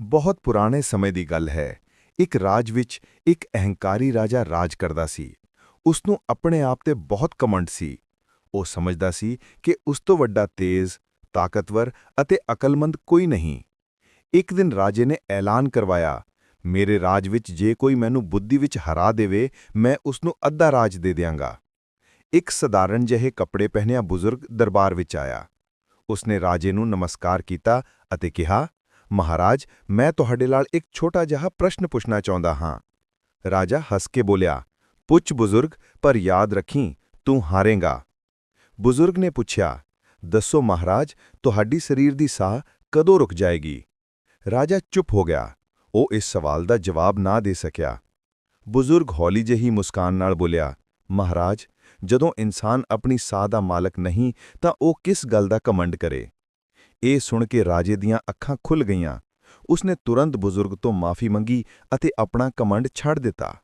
ਬਹੁਤ ਪੁਰਾਣੇ ਸਮੇਂ ਦੀ ਗੱਲ ਹੈ। ਇੱਕ ਰਾਜ ਵਿੱਚ ਇੱਕ ਅਹੰਕਾਰੀ ਰਾਜਾ ਰਾਜ ਕਰਦਾ ਸੀ। ਉਸ ਨੂੰ ਆਪਣੇ ਆਪ ਤੇ ਬਹੁਤ ਕਮੰਡ ਸੀ। ਉਹ ਸਮਝਦਾ ਸੀ ਕਿ ਉਸ ਤੋਂ ਵੱਡਾ ਤੇਜ਼, ਤਾਕਤਵਰ ਅਤੇ ਅਕਲਮੰਦ ਕੋਈ ਨਹੀਂ। ਇੱਕ ਦਿਨ ਰਾਜੇ ਨੇ ਐਲਾਨ ਕਰਵਾਇਆ, ਮੇਰੇ ਰਾਜ ਵਿੱਚ ਜੇ ਕੋਈ ਮੈਨੂੰ ਬੁੱਧੀ ਵਿੱਚ ਹਰਾ ਦੇਵੇ, ਮੈਂ ਉਸ ਨੂੰ ਅੱਧਾ ਰਾਜ ਦੇ ਦਿਆਂਗਾ। ਇੱਕ ਸਧਾਰਨ ਜਿਹੇ ਕੱਪੜੇ ਪਹਿਨਿਆ ਬਜ਼ੁਰਗ ਦਰਬਾਰ ਵਿੱਚ ਆਇਆ। ਉਸਨੇ ਰਾਜੇ ਨੂੰ ਨਮਸਕਾਰ ਕੀਤਾ ਅਤੇ ਕਿਹਾ ਮਹਾਰਾਜ, ਮੈਂ ਤੁਹਾਡੇ ਨਾਲ ਇੱਕ ਛੋਟਾ ਜਿਹਾ ਪ੍ਰਸ਼ਨ ਪੁੱਛਣਾ ਚਾਹੁੰਦਾ ਹਾਂ। ਰਾਜਾ ਹੱਸ ਕੇ ਬੋਲਿਆ, ਪੁੱਛ ਬਜ਼ੁਰਗ, ਪਰ ਯਾਦ ਰੱਖੀਂ, ਤੂੰ ਹਾਰੇਗਾ। ਬਜ਼ੁਰਗ ਨੇ ਪੁੱਛਿਆ, ਦੱਸੋ ਮਹਾਰਾਜ, ਤੁਹਾਡੀ ਸਰੀਰ ਦੀ ਸਾਹ ਕਦੋਂ ਰੁਕ ਜਾਏਗੀ? ਰਾਜਾ ਚੁੱਪ ਹੋ ਗਿਆ। ਉਹ ਇਸ ਸਵਾਲ ਦਾ ਜਵਾਬ ਨਾ ਦੇ ਸਕਿਆ। ਬਜ਼ੁਰਗ ਹੌਲੀ ਜਿਹੀ ਮੁਸਕਾਨ ਨਾਲ ਬੋਲਿਆ, ਮਹਾਰਾਜ, ਜਦੋਂ ਇਨਸਾਨ ਆਪਣੀ ਸਾਹ ਦਾ ਮਾਲਕ ਨਹੀਂ, ਤਾਂ ਉਹ ਕਿਸ ਗੱਲ ਦਾ ਕਮੰਡ ਕਰੇ? ਇਹ ਸੁਣ ਕੇ ਰਾਜੇ ਦੀਆਂ ਅੱਖਾਂ ਖੁੱਲ ਗਈਆਂ। ਉਸਨੇ ਤੁਰੰਤ ਬਜ਼ੁਰਗ ਤੋਂ ਮਾਫੀ ਮੰਗੀ ਅਤੇ ਆਪਣਾ ਕਮੰਡ ਛੱਡ ਦਿੱਤਾ।